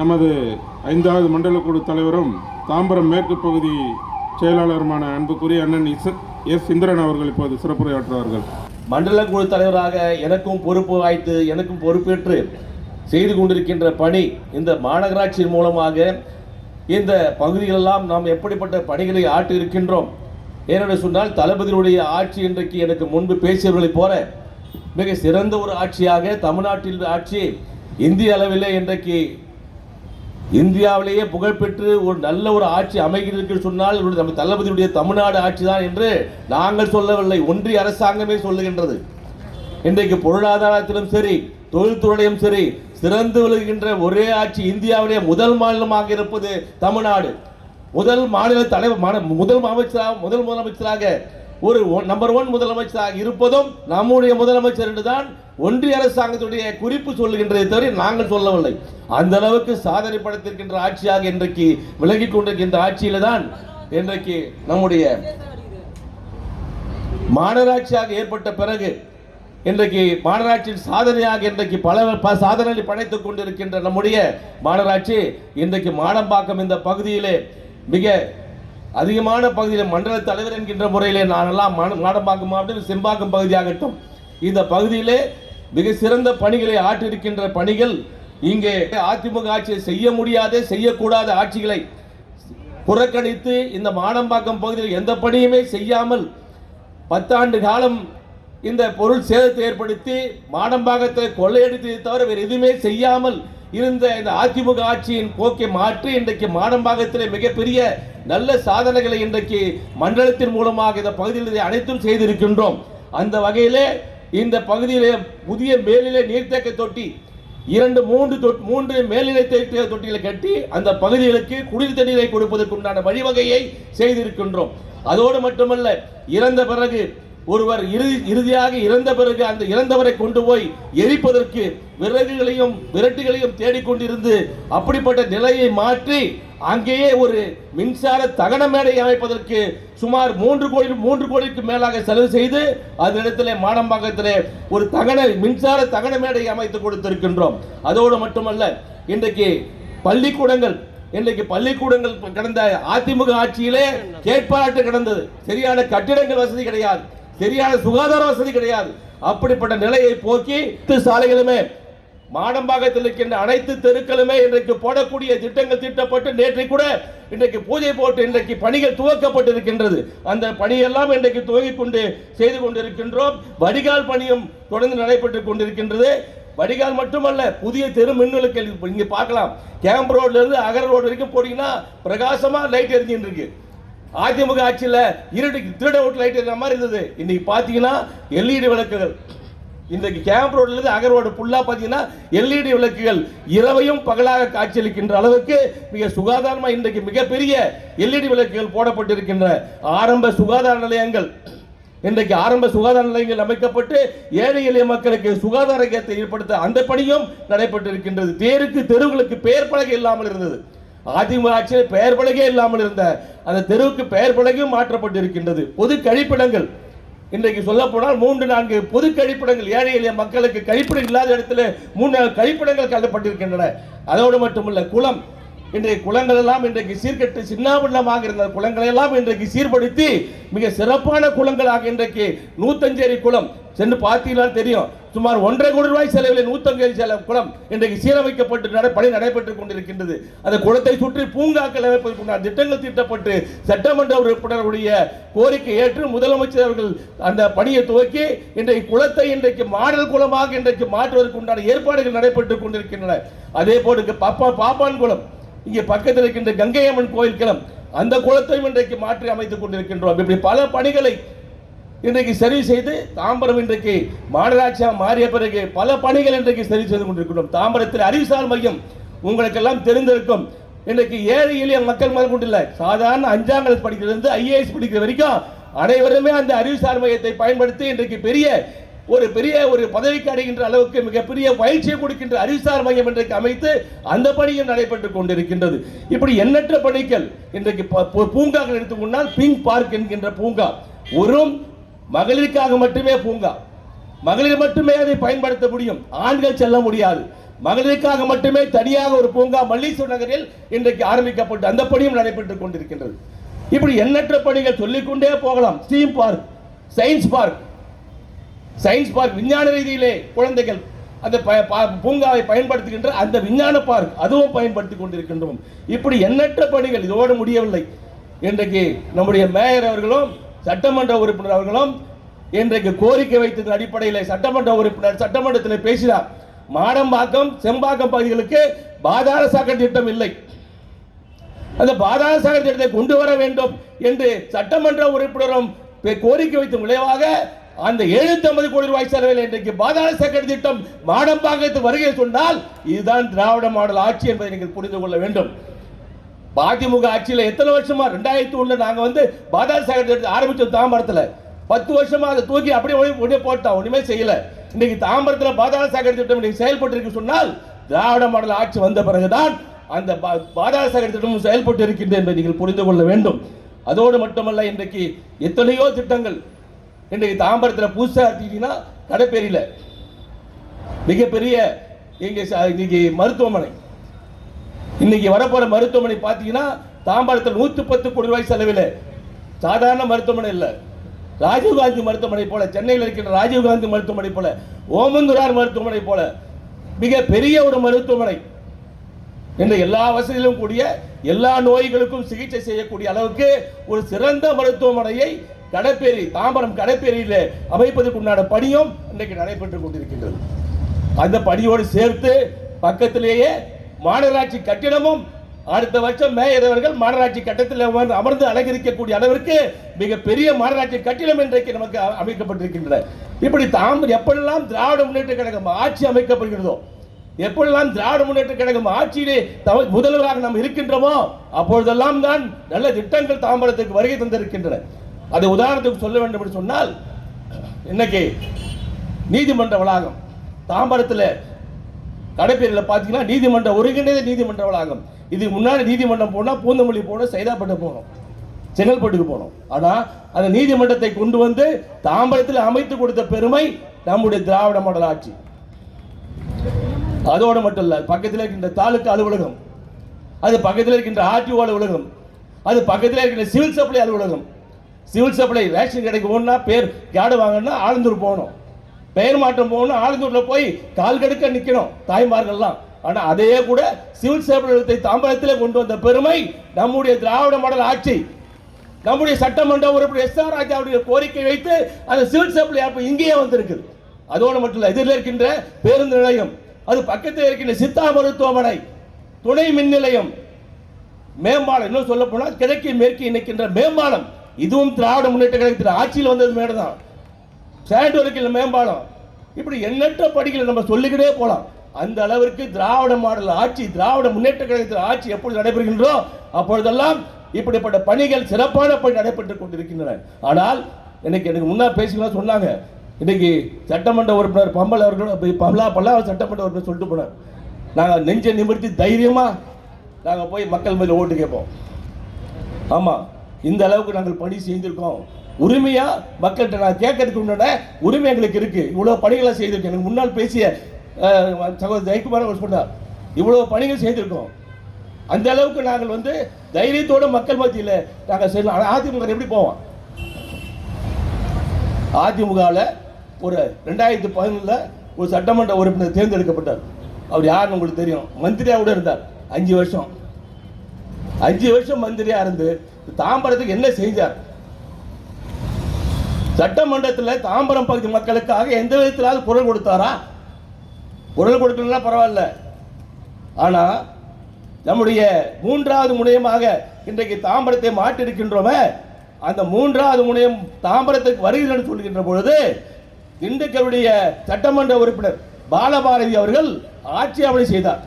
நமது ஐந்தாவது மண்டல குழு தலைவரும் தாம்பரம் மேற்கு பகுதி செயலாளருமான அன்புக்குரிய அண்ணன் இஸ் எஸ் இந்திரன் அவர்கள் இப்போது சிறப்புரையாற்றுவார்கள். மண்டல குழு தலைவராக எனக்கும் பொறுப்பு வாய்த்து எனக்கும் பொறுப்பேற்று செய்து கொண்டிருக்கின்ற பணி இந்த மாநகராட்சியின் மூலமாக இந்த பகுதிகளெல்லாம் நாம் எப்படிப்பட்ட பணிகளை ஆட்டி இருக்கின்றோம் ஏனென்று சொன்னால் தளபதியுடைய ஆட்சி இன்றைக்கு எனக்கு முன்பு பேசியவர்களைப் போல மிக சிறந்த ஒரு ஆட்சியாக தமிழ்நாட்டில் ஆட்சி இந்திய அளவிலே இன்றைக்கு இந்தியாவிலேயே புகழ்பெற்று ஒரு நல்ல ஒரு ஆட்சி அமைகிறதுக்கு சொன்னால் இவருடைய நம்ம தளபதியுடைய தமிழ்நாடு ஆட்சி தான் என்று நாங்கள் சொல்லவில்லை. ஒன்றிய அரசாங்கமே சொல்லுகின்றது. இன்றைக்கு பொருளாதாரத்திலும் சரி தொழில்துறையிலும் சரி சிறந்து விளங்குகின்ற ஒரே ஆட்சி இந்தியாவிலே முதல் மாநிலமாக இருப்பது தமிழ்நாடு. முதல் மாநில தலைவர் முதல் அமைச்சராக முதல் முதலமைச்சராக ஒரு நம்பர் ஒன் முதலமைச்சராக இருப்பதும் நம்முடைய முதலமைச்சர் என்றுதான் ஒன்றிய அரசாங்கத்துடைய குறிப்பு சொல்லுகின்றதை தவிர நாங்கள் சொல்லவில்லை. அந்த அளவுக்கு சாதனை படைத்திருக்கின்ற ஆட்சியாக இன்றைக்கு விலகிக் கொண்டிருக்கின்ற ஆட்சியில தான் இன்றைக்கு நம்முடைய மாநகராட்சியாக ஏற்பட்ட பிறகு இன்றைக்கு மாநகராட்சியின் சாதனையாக இன்றைக்கு பல ப- சாதனை படைத்துக் கொண்டிருக்கின்ற நம்முடைய மாநகராட்சி இன்றைக்கு மாடம்பாக்கம் இந்த பகுதியிலே மிக அதிகமான பகுதியில் மண்டல தலைவர் என்கின்ற முறையிலே நானெல்லாம் மாட- மாடம்பாக்கம் மாவட்டம் செம்பாக்கம் பகுதியாகட்டும். இந்த பகுதியிலே மிக சிறந்த பணிகளை ஆற்றிருக்கின்ற பணிகள் இங்கே அதிமுக ஆட்சியை செய்ய முடியாத செய்யக்கூடாத ஆட்சிகளை புறக்கணித்து இந்த மாடம்பாக்கம் பகுதியில் எந்த பணியுமே செய்யாமல் பத்தாண்டு காலம் இந்த பொருள் சேதத்தை ஏற்படுத்தி மாடம்பாக்கத்தை கொள்ளையடித்ததை தவிர வேறு எதுவுமே செய்யாமல் இருந்த இந்த அதிமுக ஆட்சியின் போக்கை மாற்றி இன்றைக்கு மாடம்பாக்கத்தில் மிகப்பெரிய நல்ல சாதனைகளை இன்றைக்கு மண்டலத்தின் மூலமாக இந்த பகுதியில் இதை அனைத்தும் செய்திருக்கின்றோம். அந்த வகையிலே இந்த பகுதியிலே புதிய மேல்நிலை நீர்த்தேக்க தொட்டி இரண்டு மூன்று தொட் மூன்று மேல்நிலை தேக்க தொட்டிகளை கட்டி அந்த பகுதிகளுக்கு குடிநீர் தண்ணீரை கொடுப்பதற்குண்டான வழிவகையை செய்திருக்கின்றோம். அதோடு மட்டுமல்ல இறந்த பிறகு ஒருவர் இறுதி இறுதியாக இறந்த பிறகு அந்த இறந்தவரை கொண்டு போய் எரிப்பதற்கு விறகுகளையும் விரட்டுகளையும் தேடிக்கொண்டிருந்து அப்படிப்பட்ட நிலையை மாற்றி அங்கேயே ஒரு மின்சார தகன மேடை அமைப்பதற்கு சுமார் மூன்று கோடி மூன்று கோடிக்கு மேலாக செலவு செய்து அந்த இடத்துல மாடம்பாக்கத்தில் ஒரு தகன மின்சார தகன மேடை அமைத்து கொடுத்திருக்கின்றோம். அதோடு மட்டுமல்ல இன்றைக்கு பள்ளிக்கூடங்கள் இன்றைக்கு பள்ளிக்கூடங்கள் கடந்த அதிமுக ஆட்சியிலே கேட்பாட்டு கிடந்தது. சரியான கட்டிடங்கள் வசதி கிடையாது. சரியான சுகாதார வசதி கிடையாது. அப்படிப்பட்ட நிலையை போக்கி சாலைகளுமே மாடம்பாகத்தில் இருக்கின்ற அனைத்து தெருக்களுமே இன்றைக்கு போடக்கூடிய திட்டங்கள் தீட்டப்பட்டு நேற்றை கூட இன்றைக்கு பூஜை போட்டு இன்றைக்கு பணிகள் துவக்கப்பட்டிருக்கின்றது. அந்த பணியெல்லாம் இன்றைக்கு துவங்கிக் கொண்டு செய்து கொண்டிருக்கின்றோம். வடிகால் பணியும் தொடர்ந்து நடைபெற்றுக் கொண்டிருக்கின்றது. வடிகால் மட்டுமல்ல புதிய தெரு மின்விளக்குகள் இப்போ இங்கே பார்க்கலாம். கேம்ப் ரோட்லேருந்து அகர் அகர ரோடு வரைக்கும் போனீங்கன்னா பிரகாசமாக லைட் எரிஞ்சுட்டு இருக்கு அதிமுக ஆட்சியில் இருட்டு திருட விட்டு லைட் எரிஞ்ச மாதிரி இருந்தது. இன்னைக்கு பார்த்தீங்கன்னா எல்இடி விளக்குகள். இன்றைக்கு கேம்ப் ரோட்லேருந்து அகர்வாடு அகர் ரோடு பார்த்தீங்கன்னா எல்இடி விளக்குகள் இரவையும் பகலாக காட்சியளிக்கின்ற அளவுக்கு மிக சுகாதாரமாக இன்றைக்கு மிகப்பெரிய எல்இடி விளக்குகள் போடப்பட்டிருக்கின்ற ஆரம்ப சுகாதார நிலையங்கள். இன்றைக்கு ஆரம்ப சுகாதார நிலையங்கள் அமைக்கப்பட்டு ஏழை எளிய மக்களுக்கு சுகாதார கேத்தை ஏற்படுத்த அந்த பணியும் நடைபெற்றிருக்கின்றது. தேருக்கு தெருவுகளுக்கு பெயர் பலகை இல்லாமல் இருந்தது. அதிமுக ஆட்சியில் பெயர் பலகே இல்லாமல் இருந்த அந்த தெருவுக்கு பெயர் பலகையும் மாற்றப்பட்டிருக்கின்றது. பொது கழிப்பிடங்கள் இன்றைக்கு சொல்ல போனால் மூன்று நான்கு பொது கழிப்பிடங்கள் ஏழை எளிய மக்களுக்கு கழிப்பிடம் இல்லாத இடத்துல மூணு நாலு கழிப்பிடங்கள் கட்டப்பட்டிருக்கின்றன. அதோடு மட்டுமல்ல குளம். இன்றைய குளங்கள் எல்லாம் இன்றைக்கு சீர்கட்டு சின்னாபின்னமாக இருந்த குளங்களை எல்லாம் இன்றைக்கு சீர்படுத்தி மிக சிறப்பான குளங்களாக இன்றைக்கு நூத்தஞ்சேரி குளம். சென்று பார்த்தீங்கன்னா தெரியும். சுமார் ஒன்றரை கோடி ரூபாய் செலவில் நூத்தங்கேரி செலவு குளம் இன்றைக்கு சீரமைக்கப்பட்டு நட பணி நடைபெற்றுக் கொண்டிருக்கின்றது. அந்த குளத்தை சுற்றி பூங்காக்கள் அமைப்பதற்குண்டான திட்டங்கள் தீட்டப்பட்டு சட்டமன்ற உறுப்பினருடைய கோரிக்கை ஏற்று முதலமைச்சர் அவர்கள் அந்த பணியை துவக்கி இன்றைக்கு குளத்தை இன்றைக்கு மாடல் குளமாக இன்றைக்கு மாற்றுவதற்கு உண்டான ஏற்பாடுகள் நடைபெற்றுக் கொண்டிருக்கின்றன. அதே போல பாப்பா பாப்பான் குளம் இங்கே பக்கத்தில் இருக்கின்ற கங்கை அம்மன் கோயில் குளம் அந்த குளத்தையும் இன்றைக்கு மாற்றி அமைத்துக் கொண்டிருக்கின்றோம். இப்படி பல பணிகளை இன்றைக்கு சரி செய்து தாம்பரம் இன்றைக்கு மாநகராட்சியாக மாறிய பிறகு பல பணிகள் இன்றைக்கு சரி செய்து கொண்டிருக்கிறோம் தாம்பரத்தில் அறிவுசார் மையம் உங்களுக்கெல்லாம் தெரிந்திருக்கும். இன்றைக்கு ஏழை எளிய மக்கள் முதல் கொண்டு இல்லை சாதாரண அஞ்சாம் கிளாஸ் படிக்கிறது ஐஏஎஸ் படிக்கிற வரைக்கும் அனைவருமே அந்த அறிவுசார் மையத்தை பயன்படுத்தி இன்றைக்கு பெரிய ஒரு பெரிய ஒரு பதவிக்கு அடைகின்ற அளவுக்கு மிகப்பெரிய பயிற்சியை கொடுக்கின்ற அறிவுசார் மையம் இன்றைக்கு அமைத்து அந்த பணியும் நடைபெற்றுக் கொண்டிருக்கின்றது. இப்படி எண்ணற்ற பணிகள் இன்றைக்கு ப- பூங்காக்கள் எடுத்துக்கொண்டால் பிங்க் பார்க் என்கின்ற பூங்கா. ஒரு மகளிருக்காக மட்டுமே பூங்கா. மகளிர் மட்டுமே அதை பயன்படுத்த முடியும். ஆண்கள் செல்ல முடியாது. மகளிருக்காக மட்டுமே தனியாக ஒரு பூங்கா மல்லீஸ்வரர் நகரில் இன்றைக்கு ஆரம்பிக்கப்பட்டு அந்த பணியும் நடைபெற்றுக் கொண்டிருக்கின்றது. இப்படி எண்ணற்ற பணிகள் சொல்லிக்கொண்டே போகலாம். Steam park science park. Science park விஞ்ஞான ரீதியிலே குழந்தைகள் அந்த பூங்காவை பயன்படுத்துகின்ற அந்த விஞ்ஞான பார்க் அதுவும் பயன்படுத்தி கொண்டிருக்கின்றோம். இப்படி எண்ணற்ற பணிகள் இதோடு முடியவில்லை. இன்றைக்கு நம்முடைய மேயர் அவர்களும் சட்டமன்ற உறுப்பினர் அவர்களும் இன்றைக்கு கோரிக்கை வைத்ததன் அடிப்படையில் சட்டமன்ற உறுப்பினர் சட்டமன்றத்தில் பேசினார் மாடம்பாக்கம் செம்பாக்கம் பகுதிகளுக்கு பாதாள சாக்கடை திட்டம் இல்லை. அந்த பாதாள சாக்கடை திட்டத்தை கொண்டு வர வேண்டும் என்று சட்டமன்ற உறுப்பினரும் கோரிக்கை வைத்த விளைவாக அந்த 750 கோடி ரூபாய் செலவில் இன்றைக்கு பாதாள சாக்கடை திட்டம் மாடம்பாக்கத்து வருகை சொன்னால் இதுதான் திராவிட மாடல் ஆட்சி என்பதை நீங்கள் புரிந்து கொள்ள வேண்டும். அதிமுக ஆட்சியில் எத்தனை வருஷமா? ரெண்டாயிரத்தி ஒன்று நாங்கள் வந்து பாதாள சாகர் திட்டத்தை தாம்பரத்தில். பத்து வருஷமா அதை தூக்கி அப்படியே ஒன்றே போட்டோம். ஒன்றுமே செய்யலை. இன்னைக்கு தாம்பரத்தில் பாதாள சாகர் திட்டம் இன்னைக்கு செயல்பட்டிருக்கு சொன்னால் திராவிட மாடல் ஆட்சி வந்த பிறகுதான் அந்த பா- பாதாள சாகர் திட்டமும் செயல்பட்டு இருக்கின்றது என்பதை நீங்கள் புரிந்து கொள்ள வேண்டும். அதோடு மட்டுமல்ல இன்றைக்கு எத்தனையோ திட்டங்கள் இன்றைக்கு தாம்பரத்தில் புதுசாக எடுத்துக்கிட்டீங்கன்னா கடைப்பேரியில் மிகப்பெரிய இங்கே இன்றைக்கி இன்னைக்கு மருத்துவமனை. இன்னைக்கு வரப்போற மருத்துவமனை பார்த்தீங்கன்னா தாம்பரத்தில் நூற்றி பத்து கோடி ரூபாய் செலவில். சாதாரண மருத்துவமனை இல்லை. ராஜீவ்காந்தி மருத்துவமனை போல சென்னையில் இருக்கின்ற ராஜீவ்காந்தி மருத்துவமனை போல ஓமந்துரார் மருத்துவமனை போல மிக பெரிய ஒரு மருத்துவமனை. என்ற எல்லா வசதியிலும் கூடிய எல்லா நோய்களுக்கும் சிகிச்சை செய்யக்கூடிய அளவுக்கு ஒரு சிறந்த மருத்துவமனையை கடப்பேரி தாம்பரம் கடப்பேரியில் அமைப்பதற்கு உண்டான பணியும் இன்றைக்கு நடைபெற்றுக் கொண்டிருக்கின்றது. அந்த பணியோடு சேர்த்து பக்கத்திலேயே மாநகராட்சி கட்டிடமும் அடுத்த வருஷம் மேயர் அவர்கள் மாநகராட்சி கட்டத்தில் அமர்ந்து அழகிருக்கக்கூடிய அலங்கரிக்கக்கூடிய அளவிற்கு மிகப்பெரிய மாநகராட்சி கட்டிடம் இன்றைக்கு நமக்கு அமைக்கப்பட்டிருக்கின்றன. இப்படி தாம் எப்பெல்லாம் திராவிட முன்னேற்ற கழகம் ஆட்சி அமைக்கப்படுகிறதோ எப்பொழுதெல்லாம் திராவிட முன்னேற்ற கழகம் ஆட்சியிலே தமிழ் முதல்வராக நாம் இருக்கின்றோமோ அப்பொழுதெல்லாம் தான் நல்ல திட்டங்கள் தாம்பரத்துக்கு வருகை தந்திருக்கின்றன. அதை உதாரணத்துக்கு சொல்ல வேண்டும் என்று சொன்னால் இன்னைக்கு நீதிமன்ற வளாகம் தாம்பரத்தில் கடைப்பேரியில் பார்த்தீங்கன்னா நீதிமன்ற ஒருங்கிணைந்த நீதிமன்ற வளாகம் இதுக்கு முன்னாடி நீதிமன்றம் போனால் பூந்தமல்லி போனோம் சைதாப்பட்டு போகணும் செங்கல்பட்டுக்கு போகணும் ஆனால் அந்த நீதிமன்றத்தை கொண்டு வந்து தாம்பரத்தில் அமைத்து கொடுத்த பெருமை நம்முடைய திராவிட மாடல் ஆட்சி. அதோடு மட்டும் இல்லை பக்கத்தில் இருக்கின்ற தாலுக்கா அலுவலகம் அது பக்கத்தில் இருக்கின்ற ஆர்டிஓ அலுவலகம் அது பக்கத்தில் இருக்கின்ற சிவில் சப்ளை அலுவலகம். சிவில் சப்ளை ரேஷன் கடைக்கு போகணும்னா பேர் கேடு வாங்கணும்னா ஆழ்ந்தூர் போகணும் பெயர் மாற்றம் போகணும் ஆலந்தூரில் போய் கால் கடுக்க நிற்கணும் தாய்மார்கள்லாம். ஆனால் அதையே கூட சிவில் சேவை தாம்பரத்தில் கொண்டு வந்த பெருமை நம்முடைய திராவிட மாடல் ஆட்சி. நம்முடைய சட்டமன்ற உறுப்பினர் எஸ் ஆர் ராஜாவுடைய கோரிக்கை வைத்து அந்த சிவில் சப்ளை ஆப் இங்கேயே வந்திருக்குது. அதோடு மட்டும் இல்லை எதிரில் இருக்கின்ற பேருந்து நிலையம் அது பக்கத்தில் இருக்கின்ற சித்தா மருத்துவமனை துணை மின் நிலையம் மேம்பாலம் இன்னும் சொல்ல போனால் கிழக்கு மேற்கு இணைக்கின்ற மேம்பாலம் இதுவும் திராவிட முன்னேற்ற கழகத்தில் ஆட்சியில் வந்தது மேடம் தான். வரைக்கும் மேம்பாலம். இப்படி எண்ணற்ற படிகளை நம்ம சொல்லிக்கிட்டே போகலாம் அந்த அளவிற்கு திராவிட மாடல் ஆட்சி திராவிட முன்னேற்ற கழகத்தில் ஆட்சி எப்பொழுது நடைபெறுகின்றோ அப்பொழுதெல்லாம் இப்படிப்பட்ட பணிகள் சிறப்பான பணி நடைபெற்றுக் கொண்டிருக்கின்றன. ஆனால் எனக்கு எனக்கு முன்னால் பேசிக்கலாம் சொன்னாங்க இன்னைக்கு சட்டமன்ற உறுப்பினர் பம்பல் அவர்கள் பம்லா பல்லா சட்டமன்ற உறுப்பினர் சொல்லிட்டு போனார். நாங்கள் நெஞ்சை நிமிர்த்தி தைரியமாக நாங்கள் போய் மக்கள் மேலே ஓட்டு கேட்போம். ஆமாம் இந்த அளவுக்கு நாங்கள் பணி செய்திருக்கோம். உரிமையாக மக்கள்கிட்ட நான் கேட்கறதுக்கு முன்னாடி உரிமை எங்களுக்கு இருக்குது இவ்வளோ பணிகளை செய்திருக்கேன் எனக்கு முன்னால் பேசிய சகோதரர் ஜெயக்குமார் அவர் சொன்னார். இவ்வளோ பணிகள் செய்திருக்கோம். அந்த அளவுக்கு நாங்கள் வந்து தைரியத்தோட மக்கள் மத்தியில் நாங்கள் செய்யலாம் ஆனால் அதிமுக எப்படி போவோம்? அதிமுகவில் ஒரு ரெண்டாயிரத்தி பதினொன்றில் ஒரு சட்டமன்ற உறுப்பினர் தேர்ந்தெடுக்கப்பட்டார். அவர் யாருன்னு உங்களுக்கு தெரியும்? மந்திரியாக கூட இருந்தார். அஞ்சு வருஷம். அஞ்சு வருஷம் மந்திரியாக இருந்து தாம்பரத்துக்கு என்ன செஞ்சார்? சட்டமன்றத்தில் தாம்பரம் பகுதி மக்களுக்காக எந்த விதத்திலாவது குரல் கொடுத்தாரா? குரல் கொடுக்கலன்னா பரவாயில்ல. ஆனால் நம்முடைய மூன்றாவது முனையமாக இன்றைக்கு தாம்பரத்தை மாற்றிருக்கின்றோமே அந்த மூன்றாவது முனையம் தாம்பரத்துக்கு வருகிறேன் சொல்கின்ற பொழுது திண்டுக்கலுடைய சட்டமன்ற உறுப்பினர் பாலபாரதி அவர்கள் ஆட்சி அமளி செய்தார்.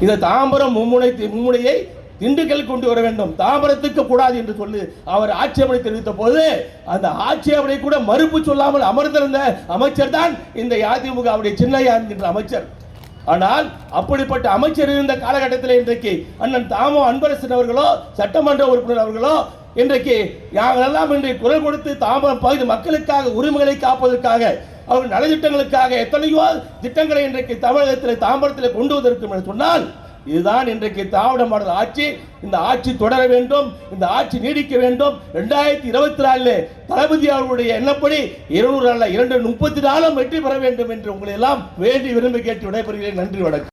இந்த தாம்பரம் மும்முனை மும்முனையை திண்டுக்கல் கொண்டு வர வேண்டும். தாம்பரத்துக்கு கூடாது என்று சொல்லி அவர் ஆட்சேபனை தெரிவித்த போது அந்த ஆட்சேபனை கூட மறுப்பு சொல்லாமல் அமர்ந்திருந்த அமைச்சர் தான் இந்த அதிமுக அவருடைய சின்னையா என்கின்ற அமைச்சர். ஆனால் அப்படிப்பட்ட அமைச்சர் இருந்த காலகட்டத்தில் இன்றைக்கு அண்ணன் தாமோ அன்பரசன் அவர்களோ சட்டமன்ற உறுப்பினர் அவர்களோ இன்றைக்கு யாரெல்லாம் இன்றைக்கு குரல் கொடுத்து தாமரம் பகுதி மக்களுக்காக உரிமைகளை காப்பதற்காக அவர்கள் நலத்திட்டங்களுக்காக எத்தனையோ திட்டங்களை இன்றைக்கு தமிழகத்தில் தாம்பரத்தில் கொண்டு வந்திருக்கும் என்று சொன்னால் இதுதான் இன்றைக்கு திராவிட மாடல் ஆட்சி. இந்த ஆட்சி தொடர வேண்டும் இந்த ஆட்சி நீடிக்க வேண்டும். ரெண்டாயிரத்தி இருபத்தி நாலு தளபதி அவர்களுடைய எண்ணப்படி இருநூறு நாளில் இரண்டு முப்பத்தி நாலும் வெற்றி பெற வேண்டும் என்று உங்களை எல்லாம் வேண்டி விரும்பி கேட்டு விடைபெறுகிறேன். நன்றி வணக்கம்.